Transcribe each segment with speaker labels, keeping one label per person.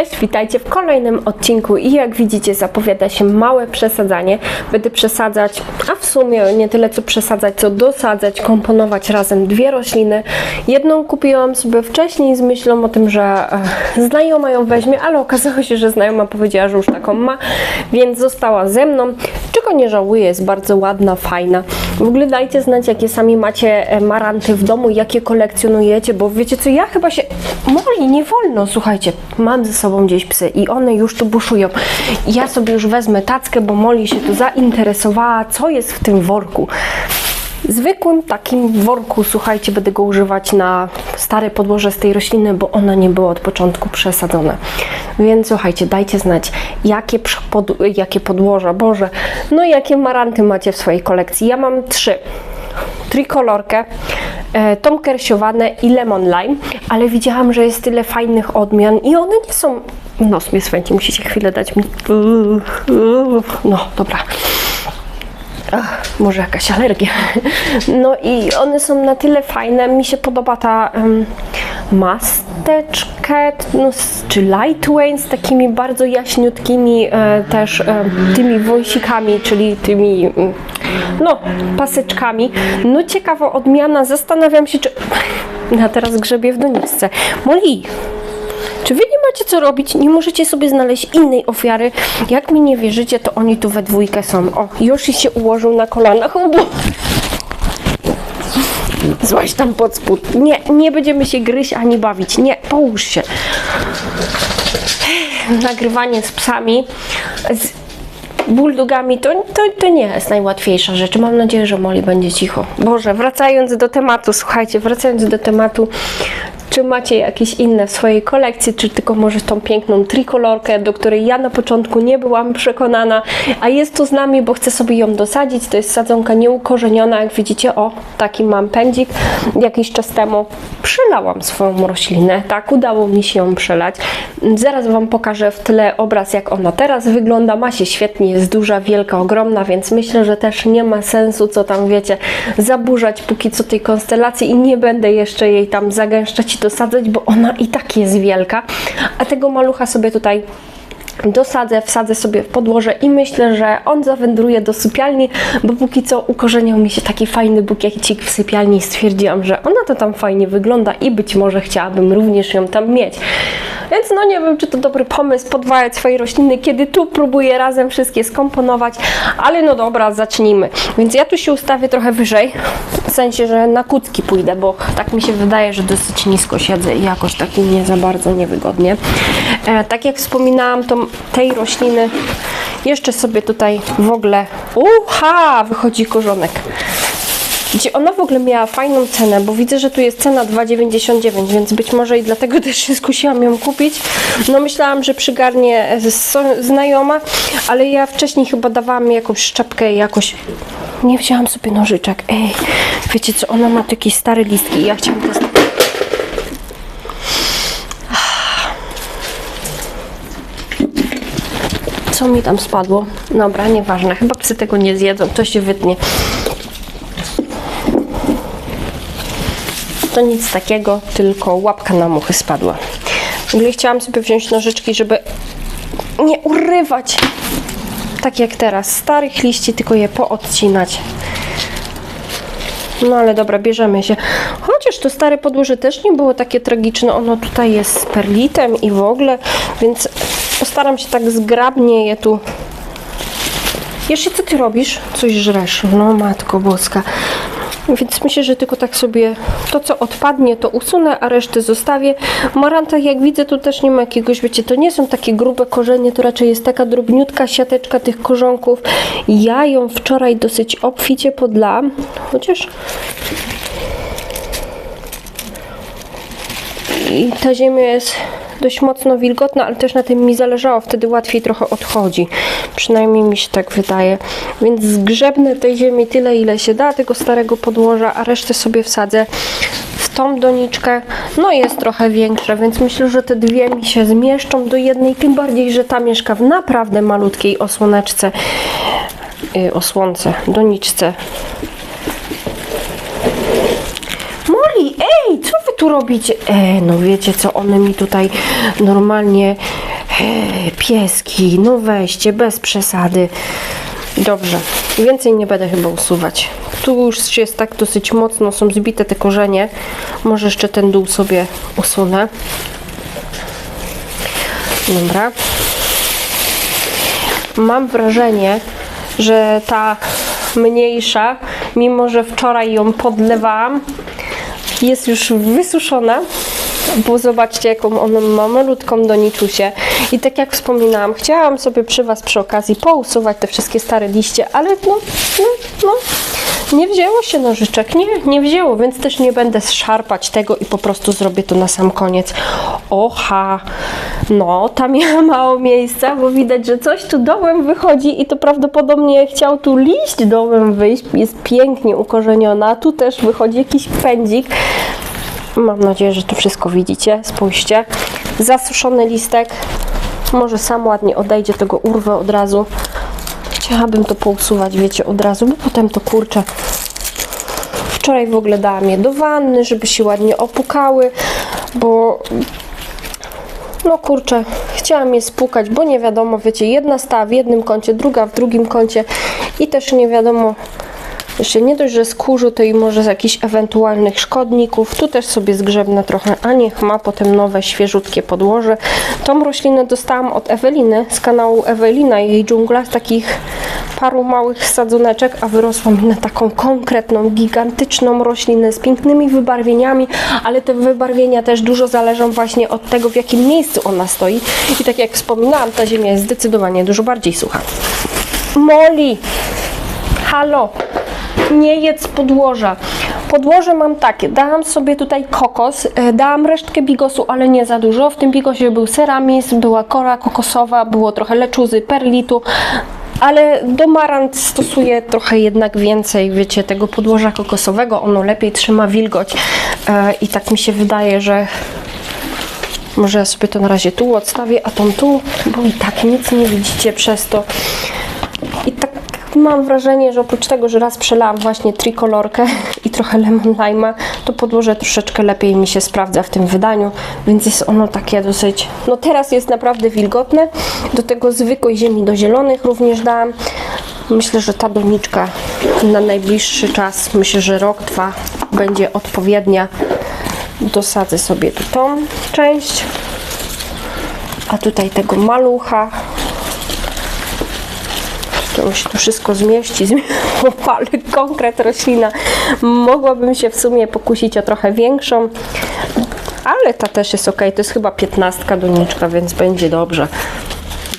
Speaker 1: Cześć, witajcie w kolejnym odcinku i jak widzicie zapowiada się małe przesadzanie. Będę przesadzać, a w sumie nie tyle co przesadzać, co dosadzać, komponować razem dwie rośliny. Jedną kupiłam sobie wcześniej z myślą o tym, że e, znajoma ją weźmie, ale okazało się, że znajoma powiedziała, że już taką ma, więc została ze mną. Czego nie żałuję, jest bardzo ładna, fajna. W ogóle dajcie znać, jakie sami macie e, maranty w domu, jakie kolekcjonujecie, bo wiecie co, ja chyba się... Moli, nie wolno, słuchajcie, mam ze sobą gdzieś psy i one już tu buszują. Ja sobie już wezmę tackę, bo Moli się tu zainteresowała, co jest w tym worku. Zwykłym takim worku, słuchajcie, będę go używać na stare podłoże z tej rośliny, bo ona nie była od początku przesadzona. Więc słuchajcie, dajcie znać, jakie, pod, jakie podłoża, Boże, no jakie maranty macie w swojej kolekcji. Ja mam trzy. Trikolorkę, e, tą kersiowane i lemon lime, ale widziałam, że jest tyle fajnych odmian i one nie są... Nos mnie swędzi, musicie chwilę dać mi... No, dobra. Ach, może jakaś alergia. No i one są na tyle fajne. Mi się podoba ta um, masteczkę, no, czy lightweight z takimi bardzo jaśniutkimi e, też e, tymi wąsikami, czyli tymi mm, no, paseczkami. No ciekawa odmiana. Zastanawiam się, czy... Ja teraz grzebię w doniczce. Moli, czy wy nie macie co robić? Nie możecie sobie znaleźć innej ofiary? Jak mi nie wierzycie, to oni tu we dwójkę są. O, Yoshi się ułożył na kolanach. O, bo... Złaź tam pod spód. Nie, nie będziemy się gryźć ani bawić. Nie, połóż się. Nagrywanie z psami, z bulldogami, to, to, to nie jest najłatwiejsza rzecz. Mam nadzieję, że Molly będzie cicho. Boże, wracając do tematu, słuchajcie, wracając do tematu, czy macie jakieś inne w swojej kolekcji, czy tylko może tą piękną trikolorkę, do której ja na początku nie byłam przekonana, a jest tu z nami, bo chcę sobie ją dosadzić. To jest sadzonka nieukorzeniona, jak widzicie, o, taki mam pędzik. Jakiś czas temu przelałam swoją roślinę, tak, udało mi się ją przelać. Zaraz Wam pokażę w tle obraz, jak ona teraz wygląda. Ma się świetnie, jest duża, wielka, ogromna, więc myślę, że też nie ma sensu, co tam wiecie, zaburzać póki co tej konstelacji i nie będę jeszcze jej tam zagęszczać dosadzać, bo ona i tak jest wielka. A tego malucha sobie tutaj dosadzę, wsadzę sobie w podłoże i myślę, że on zawędruje do sypialni, bo póki co ukorzeniał mi się taki fajny bukiecik w sypialni i stwierdziłam, że ona to tam fajnie wygląda i być może chciałabym również ją tam mieć. Więc no nie wiem, czy to dobry pomysł podwajać swoje rośliny, kiedy tu próbuję razem wszystkie skomponować, ale no dobra, zacznijmy. Więc ja tu się ustawię trochę wyżej, w sensie, że na kucki pójdę, bo tak mi się wydaje, że dosyć nisko siedzę i jakoś tak nie za bardzo niewygodnie. E, tak jak wspominałam, to tej rośliny jeszcze sobie tutaj w ogóle... Uha! Wychodzi korzonek. Ona w ogóle miała fajną cenę, bo widzę, że tu jest cena 2,99, więc być może i dlatego też się skusiłam ją kupić. No myślałam, że przygarnie z- znajoma, ale ja wcześniej chyba dawałam jakąś szczepkę i jakoś... Nie wzięłam sobie nożyczek. Ej, wiecie co, ona ma takie stare listki ja chciałam to... Co mi tam spadło? Dobra, nieważne. Chyba psy tego nie zjedzą, to się wytnie. To nic takiego, tylko łapka na muchy spadła. W ogóle chciałam sobie wziąć nożyczki, żeby nie urywać, tak jak teraz, starych liści, tylko je poodcinać. No ale dobra, bierzemy się. Chociaż to stare podłoże też nie było takie tragiczne. Ono tutaj jest z perlitem i w ogóle, więc postaram się tak zgrabnie je tu jeszcze co ty robisz? Coś żresz. No matko boska. Więc myślę, że tylko tak sobie to, co odpadnie, to usunę, a resztę zostawię. Maranta, jak widzę, tu też nie ma jakiegoś, wiecie, to nie są takie grube korzenie, to raczej jest taka drobniutka siateczka tych korzonków. Ja ją wczoraj dosyć obficie podlałam, chociaż i ta ziemia jest dość mocno wilgotna, ale też na tym mi zależało, wtedy łatwiej trochę odchodzi. Przynajmniej mi się tak wydaje. Więc zgrzebnę tej ziemi tyle, ile się da, tego starego podłoża, a resztę sobie wsadzę w tą doniczkę. No jest trochę większa, więc myślę, że te dwie mi się zmieszczą do jednej, tym bardziej, że ta mieszka w naprawdę malutkiej osłoneczce, yy, osłonce, doniczce. Moli, ej, co tu robicie? E, no wiecie co, one mi tutaj normalnie Hej, pieski, no weźcie, bez przesady. Dobrze, więcej nie będę chyba usuwać. Tu już jest tak dosyć mocno, są zbite te korzenie. Może jeszcze ten dół sobie usunę. Dobra. Mam wrażenie, że ta mniejsza, mimo że wczoraj ją podlewałam, jest już wysuszona. Bo zobaczcie, jaką ona ma malutką doniczusię. I tak jak wspominałam, chciałam sobie przy Was przy okazji pousuwać te wszystkie stare liście, ale no, no, no, nie wzięło się nożyczek, nie, nie wzięło, więc też nie będę szarpać tego i po prostu zrobię to na sam koniec. Oha, no, tam ja mało miejsca, bo widać, że coś tu dołem wychodzi i to prawdopodobnie chciał tu liść dołem wyjść, jest pięknie ukorzeniona, tu też wychodzi jakiś pędzik. Mam nadzieję, że to wszystko widzicie. Spójrzcie. Zasuszony listek. Może sam ładnie odejdzie, tego urwę od razu. Chciałabym to pousuwać, wiecie, od razu, bo potem to kurczę. Wczoraj w ogóle dałam je do wanny, żeby się ładnie opukały, bo no kurczę, chciałam je spłukać, bo nie wiadomo, wiecie, jedna stała w jednym kącie, druga w drugim kącie i też nie wiadomo, jeszcze nie dość, że z kurzu, to i może z jakichś ewentualnych szkodników. Tu też sobie zgrzebnę trochę, a niech ma potem nowe, świeżutkie podłoże. Tą roślinę dostałam od Eweliny, z kanału Ewelina i jej dżungla, z takich paru małych sadzoneczek, a wyrosła mi na taką konkretną, gigantyczną roślinę z pięknymi wybarwieniami, ale te wybarwienia też dużo zależą właśnie od tego, w jakim miejscu ona stoi. I tak jak wspominałam, ta ziemia jest zdecydowanie dużo bardziej sucha. Moli! Halo! Nie jedz podłoża. Podłoże mam takie, dałam sobie tutaj kokos, e, dałam resztkę bigosu, ale nie za dużo. W tym bigosie był ceramis, była kora kokosowa, było trochę leczuzy, perlitu, ale do marant stosuję trochę jednak więcej, wiecie, tego podłoża kokosowego, ono lepiej trzyma wilgoć e, i tak mi się wydaje, że może ja sobie to na razie tu odstawię, a tą tu, bo i tak nic nie widzicie przez to. Mam wrażenie, że oprócz tego, że raz przelałam właśnie trikolorkę i trochę lemon lime'a, to podłoże troszeczkę lepiej mi się sprawdza w tym wydaniu, więc jest ono takie dosyć... No teraz jest naprawdę wilgotne. Do tego zwykłej ziemi do zielonych również dałam. Myślę, że ta doniczka na najbliższy czas, myślę, że rok, dwa będzie odpowiednia. Dosadzę sobie tu tą część, a tutaj tego malucha to się tu wszystko zmieści, ale konkret roślina. Mogłabym się w sumie pokusić o trochę większą, ale ta też jest ok. To jest chyba 15 doniczka, więc będzie dobrze.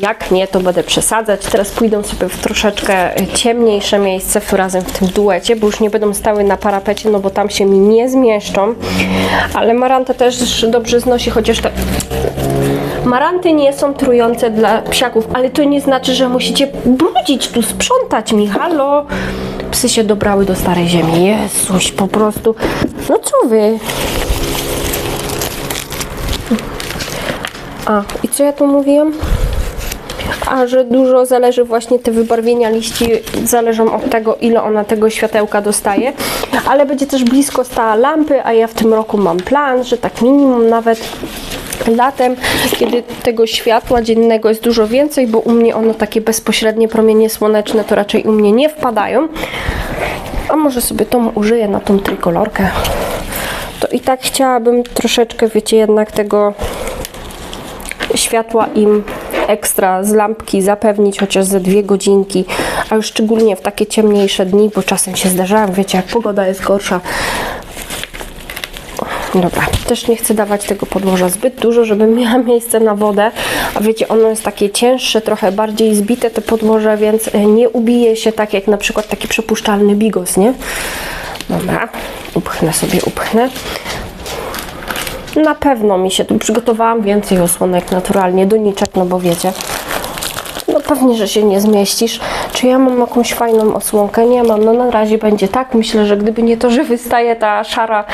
Speaker 1: Jak nie, to będę przesadzać. Teraz pójdą sobie w troszeczkę ciemniejsze miejsce razem w tym duecie, bo już nie będą stały na parapecie, no bo tam się mi nie zmieszczą. Ale maranta też dobrze znosi, chociaż te Maranty nie są trujące dla psiaków, ale to nie znaczy, że musicie brudzić tu, sprzątać mi. Halo? Psy się dobrały do starej ziemi. Jezuś, po prostu. No co wy? A, i co ja tu mówiłam? a że dużo zależy właśnie te wybarwienia liści zależą od tego, ile ona tego światełka dostaje, ale będzie też blisko stała lampy, a ja w tym roku mam plan, że tak minimum nawet latem, kiedy tego światła dziennego jest dużo więcej, bo u mnie ono takie bezpośrednie promienie słoneczne to raczej u mnie nie wpadają. A może sobie tą użyję na tą trykolorkę. To i tak chciałabym troszeczkę, wiecie, jednak tego światła im ekstra z lampki zapewnić chociaż ze dwie godzinki, a już szczególnie w takie ciemniejsze dni, bo czasem się zdarzają, wiecie, jak pogoda jest gorsza. Dobra, też nie chcę dawać tego podłoża zbyt dużo, żeby miała miejsce na wodę, a wiecie, ono jest takie cięższe, trochę bardziej zbite te podłoże, więc nie ubije się tak jak na przykład taki przepuszczalny bigos, nie? Dobra, upchnę sobie, upchnę. Na pewno mi się tu przygotowałam więcej osłonek naturalnie, doniczek, no bo wiecie. Pewnie, że się nie zmieścisz. Czy ja mam jakąś fajną osłonkę? Nie mam. No na razie będzie tak. Myślę, że gdyby nie to, że wystaje ta szara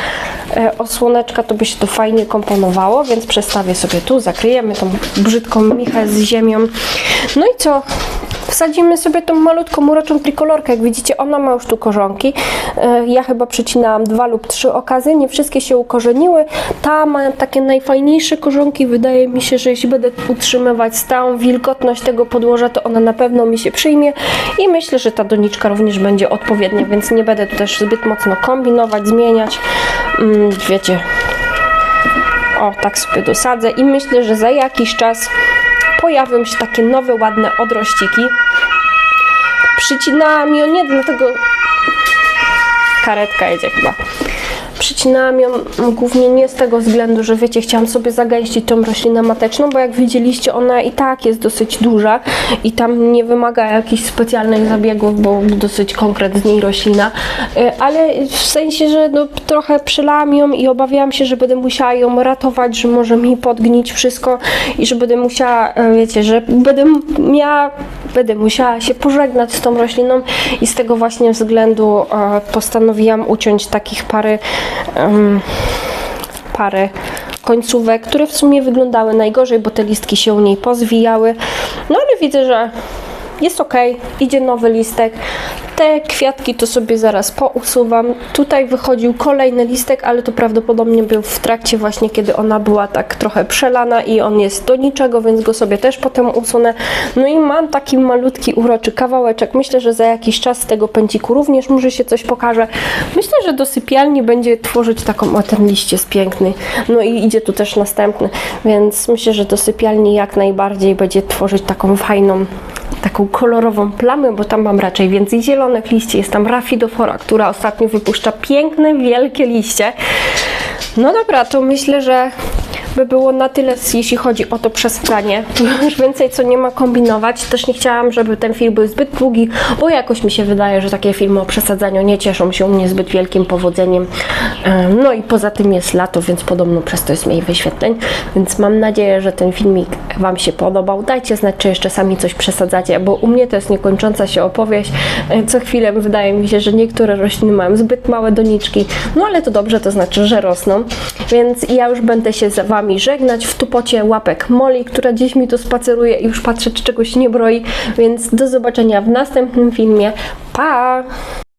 Speaker 1: e, osłoneczka, to by się to fajnie komponowało, więc przestawię sobie tu, zakryjemy tą brzydką michę z ziemią. No i co? Wsadzimy sobie tą malutką, uroczą trikolorkę. Jak widzicie, ona ma już tu korzonki. E, Ja chyba przycinałam dwa lub trzy okazy, nie wszystkie się ukorzeniły. Ta ma takie najfajniejsze korzonki. Wydaje mi się, że jeśli będę utrzymywać stałą wilgotność tego podłoża, to ona na pewno mi się przyjmie i myślę, że ta doniczka również będzie odpowiednia, więc nie będę tu też zbyt mocno kombinować, zmieniać. Mm, Wiecie, o, tak sobie dosadzę i myślę, że za jakiś czas pojawią się takie nowe, ładne odrościki. Przycinałam ją nie dlatego... Karetka jedzie chyba. Przycinałam ją głównie nie z tego względu, że wiecie, chciałam sobie zagęścić tą roślinę mateczną, bo jak widzieliście, ona i tak jest dosyć duża i tam nie wymaga jakichś specjalnych zabiegów, bo dosyć konkret z niej roślina, E, ale w sensie, że no, trochę przylałam ją i obawiałam się, że będę musiała ją ratować, że może mi podgnić wszystko i że będę musiała, e, wiecie, że będę miała, będę musiała się pożegnać z tą rośliną i z tego właśnie względu e, postanowiłam uciąć takich parę em, parę końcówek, które w sumie wyglądały najgorzej, bo te listki się u niej pozwijały. No ale widzę, że jest ok, idzie nowy listek. Te kwiatki to sobie zaraz pousuwam. Tutaj wychodził kolejny listek, ale to prawdopodobnie był w trakcie właśnie, kiedy ona była tak trochę przelana i on jest do niczego, więc go sobie też potem usunę. No i mam taki malutki, uroczy kawałeczek. Myślę, że za jakiś czas z tego pędziku również może się coś pokaże. Myślę, że do sypialni będzie tworzyć taką, o ten liść jest piękny. No i idzie tu też następny, więc myślę, że do sypialni jak najbardziej będzie tworzyć taką fajną taką kolorową plamę, bo tam mam raczej więcej zielonych liści. Jest tam rafidofora, która ostatnio wypuszcza piękne, wielkie liście. No dobra, to myślę, że by było na tyle, jeśli chodzi o to przesadzanie. Już więcej co nie ma kombinować. Też nie chciałam, żeby ten film był zbyt długi, bo jakoś mi się wydaje, że takie filmy o przesadzaniu nie cieszą się u mnie zbyt wielkim powodzeniem. Em, No i poza tym jest lato, więc podobno przez to jest mniej wyświetleń. Więc mam nadzieję, że ten filmik Wam się podobał. Dajcie znać, czy jeszcze sami coś przesadzacie, bo u mnie to jest niekończąca się opowieść. E, Co chwilę wydaje mi się, że niektóre rośliny mają zbyt małe doniczki, no ale to dobrze, to znaczy, że rosną. Więc ja już będę się z Wami żegnać w tupocie łapek Moli, która gdzieś mi tu spaceruje i już patrzę, czy czegoś nie broi. Więc do zobaczenia w następnym filmie. Pa!